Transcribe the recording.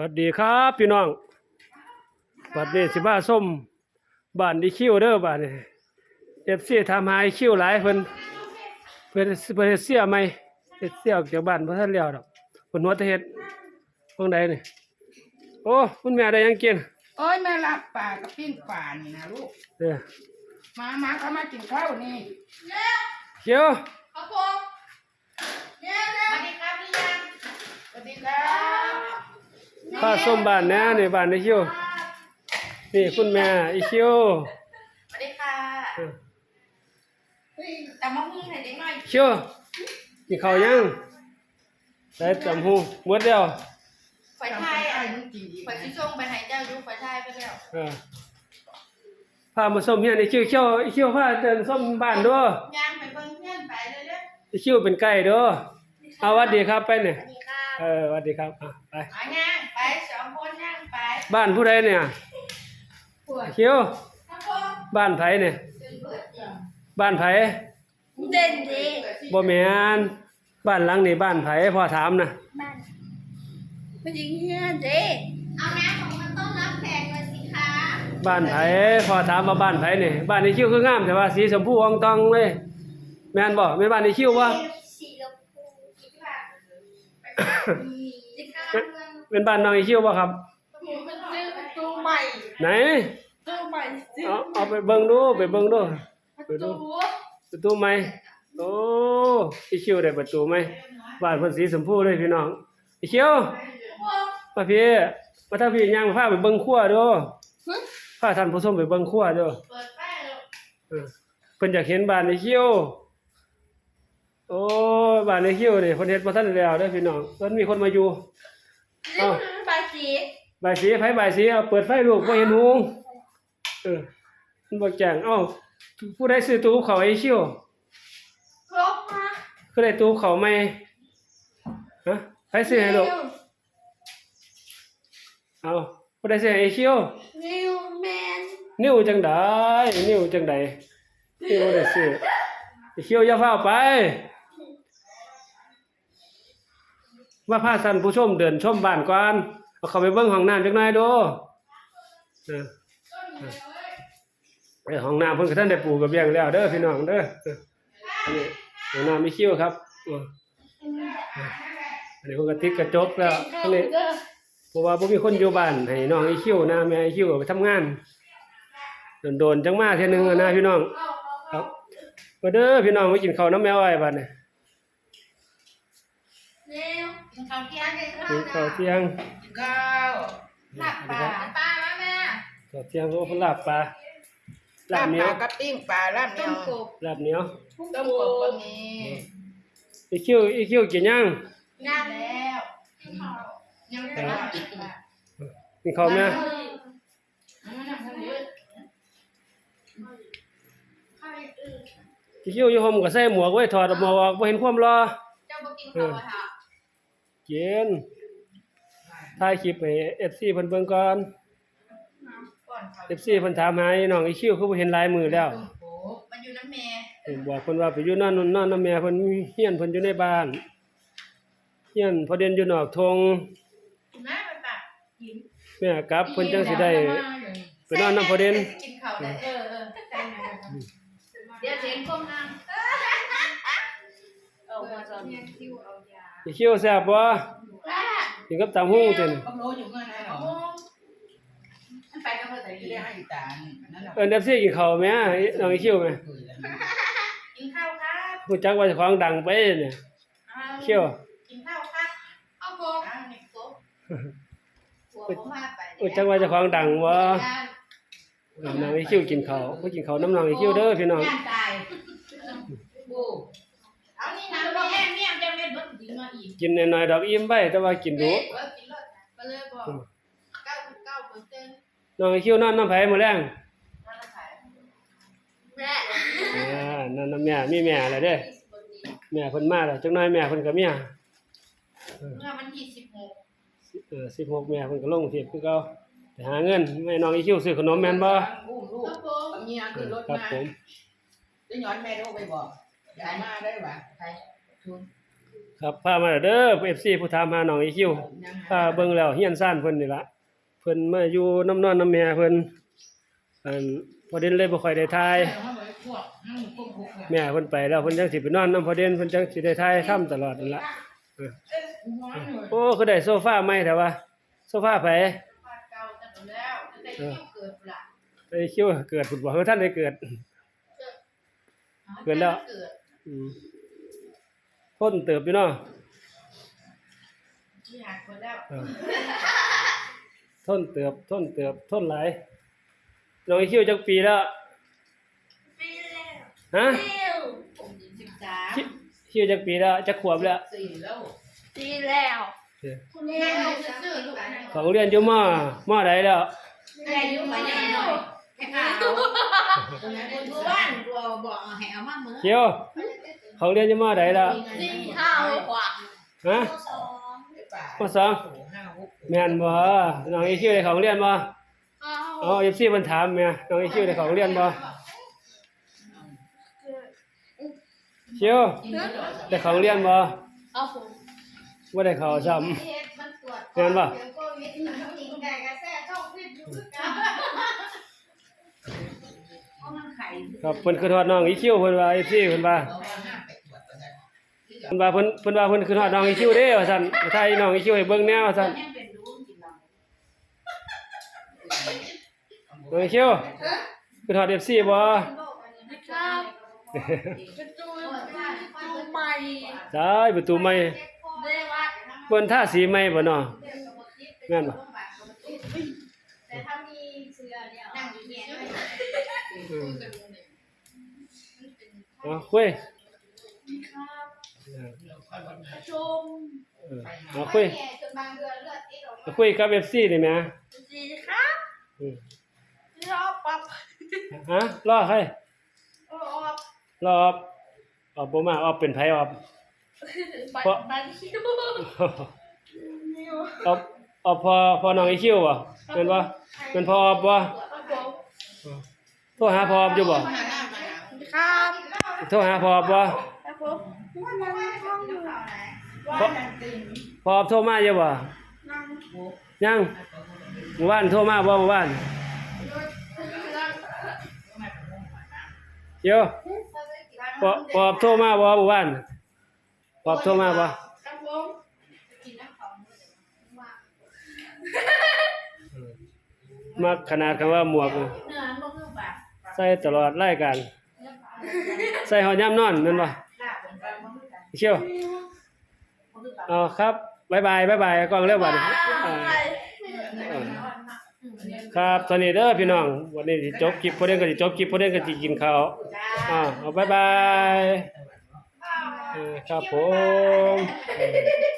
วัสดีครับพี่น้องบัดนี้สิบ้าส้มบ้านดีคิวเด้อบ้านนี้เอฟซีทำหายคิวหลายเพิ่นเพิ่นเพิ่นเสียใหม่เฮ็ดเสียออกจากบ้านบ่ทันแล้วดอกเพิ่นหัวแตะเฮ็ดตรงใดนี่โอ้คุณแม่ได้หยังกินโอ้ยแม่รับป่ากับปิ้งป่านี่นะลูกเด้อมามาเขามากินข้าวนี่เขียวครับผมสวัสดีครับพี่ยังสวัสดีครับ ป้าส้มบ้านแหน่นี่บ้านดีคิวนี่คุณแม่อีคิวสวัสดีค่ะเออเฮ้ยแต่มาหุ้งให้เด็กหน่อยเขียวกินข้าวยังได้ตำหูหมดแล้วไฟไทยอะมึงกินอีกไฟที่ส่งไปให้เจ้าอยู่ไฟไทยไปแล้วเออพามาส้มเฮียนอีคิวเขียวอีคิวพาเดินส้มบ้านด้วยย่างไปเบิ่งเพื่อนไปเลยเด้ออีคิวเป็นไก่เด้อเอาหวัดดีครับไปเนี่ยสวัสดีค่ะเออหวัดดีครับอะไปมาย่างไป สองคนย่างไปบ้านผู้ใดเนี่ยอีคิวครับผมบ้านไผเนี่ยเดินเปิดเองบ้านไผเด่นดีบ่แม่นบ้านหลังนี่บ้านไผพ่อถามนะบ้านไม่จริงเฮียเด้เอาน้ำของมันต้องรับแขกเลยสิคะบ้านไผพ่อถามว่าบ้านไผนี่บ้านอีคิวคืองามแต่ว่าสีชมพูอ่องตองเลยแม่นบ่แม่นบ้านอีคิวบ่ สีชมพูคิดว่าสิคะเมือง เป็นบ้านน้องอีคิวบ่ครับ มันซื้อประตูใหม่ไหน ตู้ใหม่ซื้อเอาเอาไปเบิ่งดูไปเบิ่งดูประตูประตูใหม่โอ้อีคิวได้ประตูใหม่บ้านเพิ่นสีชมพูเลยพี่น้องอีคิวมาพี่มาถ้าพี่ย่างพาไปเบิ่งครัวเด้อพาท่านผู้ชมไปเบิ่งครัวเด้อเปิดไฟเลยเออเพิ่นอยากเห็นบ้านอีคิวโอ้บ้านอีคิวนี่เพิ่นเฮ็ดบ่ทันแล้วเด้อพี่น้องเพิ่นมีคนมาอยู่นี่ เอ้าคือใบสีบายสีไผบายสีเอาเปิดไฟลูกบ่เห็นหุงเออมันบ่แจ้งเอ้าผู้ใดซื้อตู้เขาวให้อีคิวครบมาคือได้ตู้เขาวใหม่ฮะใครซื้อให้ลูกเอาบ่ได้เสียไอ้คิวนิวแมนนิ้วจังไดนิ้วจังไดนิ้วบ่ได้ซื้อไอ้คิวอย่าฟ้าวไป ว่าพาท่านผู้ชมเดินชมบ้านก่อนเอาเขาไปเบิ่งห้องน้ำจักหน่อยดูเอห้องน้ำเพิ่นก็ท่านได้ปูกระเบียงแล้วเด้อพี่น้องเด้อห้องน้ำมีคิวครับเออเอออันนี้เพิ่นก็ติดกระจกแล้วอันนี้เพราะว่าบ่มีคนอยู่บ้านให้น้องไอคิวนะแม่ไอคิวไปทำงานโดนจังมาเทื่อนึงนะพี่น้อง ครับมาเด้อพี่น้องมากินข้าวน้ำแมวไอ้บัดนี้นิ ข้าวเที่ยงกันกินข้าวเที่ยงกินข้าวหลับปลาปลามาแม่ข้าวเที่ยงก็ลาบปลาลาลาบบเหนีปยวลากับปิ้งปลาลาบเหนีต้ยมวกบลาบเหนียวต้มกบก็มีไอคิวไอคิวกินยังย่างแล้วกินข้าวยังไม่ได้กินกินข้าวแม่ข้าวอื่นไอคิวอยู่ห่มก็ใส่หมวกไว้ถอดหมวกออกบ่เห็นความรอเจ้าบ่กินข้าวอะค่ะ กินถ่ายคลิปให้ FC เพิ่นเบิ่งก่อนก่อนข้าว FC เพิ่นถามหาไอ้น้องไอคิวคือบ่เห็นลายมือแล้วมันอยู่น้ำแม่เพิ่นบอกเพิ่นว่าไปอยู่นอนนอนนำแม่เพิ่นเฮียนเพิ่นอยู่ในบ้านเฮียนพอเด่นอยู่นอกทงแม่ไปปะกินแม่กลับเพิ่นจังสิได้ไปนอนนำพอเด่นกินข้าวได้เออเออเดี๋ยวเสียงก้มนั่งเอามาจอน เนี่ยคิวเอายาอีคิวแซ่บบ่กินกับตำหูจังก็โลอยู่เมื่อนั้นหรอมันไปกับเพื่อนแต่ที่เรีได้ยนให้ตาลนั่นหรอเอิ้น FC กินข้าวแม่น้องอีคิวแม่กินข้าวครับฮู้จักว่าเจ้าของดังไปเนี่ยคิวกินข้าวครับเอาโบกเอานี่โบกหัวผมพาไปฮู้จักว่าเจ้าของดังบ่เออน้องอีคิวกินข้าวบ่กินข้าวน้ำน้องอีคิวเด้อพี่น้อง ย่างตายบูเอานี่นะแม่แม่จะไม่เบิดกินมาอีกกินน้อยๆดอกอิ่มไปแต่ว่ากินดุเบิดกินรถไปเลยบอกเก้าเก้าเปอร์เซ็นต์น้องอีคิวนอนน้ำไผมื้อแรงนั่นละขายแม่อ่านอนน้ำแม่มีแม่แล้วเด้อแม่เพิ่นมาแล้วจักหน่อยแม่เพิ่นก็เมียเมื่อวันที่สิบหกเออ16แม่เพิ่นก็ลงเทปคือเก่าไปหาเงินให้น้องอีคิวซื้อขนมแม่นบ่อุ้มลูกครับผมบางทีขึ้นรถครับมาผมจะย้อนแม่โทรไปบอก ยายมาได้ปะใครทุนครับพามาเด้อ FC ผู้ถามหาน้องอีคิวพาเบิ่งแล้วเฮียนซ่านเพิ่นนี่ล่ะเพิ่นมาอยู่น้ำนอนน้ำแม่เพิ่นอันพอเด่นเลยบ่ค่อยได้ทายแม่เพิ่นไปแล้วเพิ่นจังสิไปนอนนำพอเด่นเพิ่นจังสิได้ทายทํตลอดนั่นล่ะเออโอ้คือได้โซฟาใหม่แต่ว่าโซฟาไผเก่ากันแล้วแต่ที่เกิดละไอ้คิวเกิดพุ่นบ่เฮาท่านได้เกิดเกิดอืม พ้นเติบอยู่เนาะที่หักคนแล้วเออทนเติบทนเติบทนหลายน้องอีคิวจักปีแล้วปีแล้วฮะผมสิบสามคิคิวจักปีแล้วจักขวบแล้วสี่แล้วปีแล้วเออคุณแม่ซื้อลูกของเรียนอยู่มอมอใดแล้วแม่ยุ่งไปยังหน่อยแค่ข่าวคนไหนคนดูบ้านตัวบอกให้ เอามาเมื่อเคิวของเรียนอยู่มอใดแล้วสี่ห้าหกฮะมอสองห้าหกแม่นบ่น้องอีคิวได้ของเรียนบ่อ๋อ FC เพิ่นถามแม่น้องอีคิวได้ของเรียนบ่คิวได้ของเรียนบ่เอาผมบ่ได้เข้าซ้ำมันตรวจเรียนบ่เดี๋ยวโควิดมันยิงไก่กระแสช่องฟิตอยู่คือกันเพราะมันไข่ครับเพิ่นคือฮอดน้องอีคิวเพิ่นว่า FC เพิ่นว่าเอาว่าห้าไปตรวจกันได้เพิ่นว่าเพิ่นเพิ่นว่าเพิ่นคือฮอดน้องอีคิวเด้ว่าซั่นถ้าให้น้องอีคิวให้เบิ่งแนวว่าซั่นยังเป็นรู้จริงเนาะน้องอีคิวคือฮอด FC บ่ครับประตูประตูใหม่ใช่ประตูใหม่เรียกว่าเพิ่นทาสีใหม่บ่เนาะแม่นบ่ แต่ถ้ามีเสื้อเนี่ยนั่งอยู่เนี่ย อืมอ๋อคุยชมเออเอาคุยจนบางเดือนเลือดติดออกเอาคุยกับ FC ได้ไหมดีครับอืมรอปั๊บฮะรอใครรอรอออบออบบ่มาออบเป็นไผออบบันบันคิวออบออบพอพอน้องอีคิวบ่แม่นบ่แม่นพอออบบ่ โทรหาพอออบอยู่บ่ครับโทรหาพอออบบ่ครับผมวันนั้นห้องอยู่พอพอออบโทรมาอยู่บ่นั่งยังเมื่อวานโทรมาบ่เมื่อวานเดี๋ยวพอพอออบโทรมาบ่เมื่อวานพอออบโทรมาบ่ครับผมกินน้ำของว่ามักขนาดคำว่าหมวก ใส่ตลอดรายการใส่หอยามนอนแม่นบ่ลาบเป็นแบบมันคือกันเชียวเอาครับบ๊ายบายบ๊ายบายกล้องเร็วบัดนี้อ่าอ่าครับตอนนี้เด้อพี่น้อง วันนี้สิจบคลิปพอเด้งก็สิจบคลิปพอเด้งก็สิกินข้าวอ่าเอาบ๊ายบายเออครับผม Bye.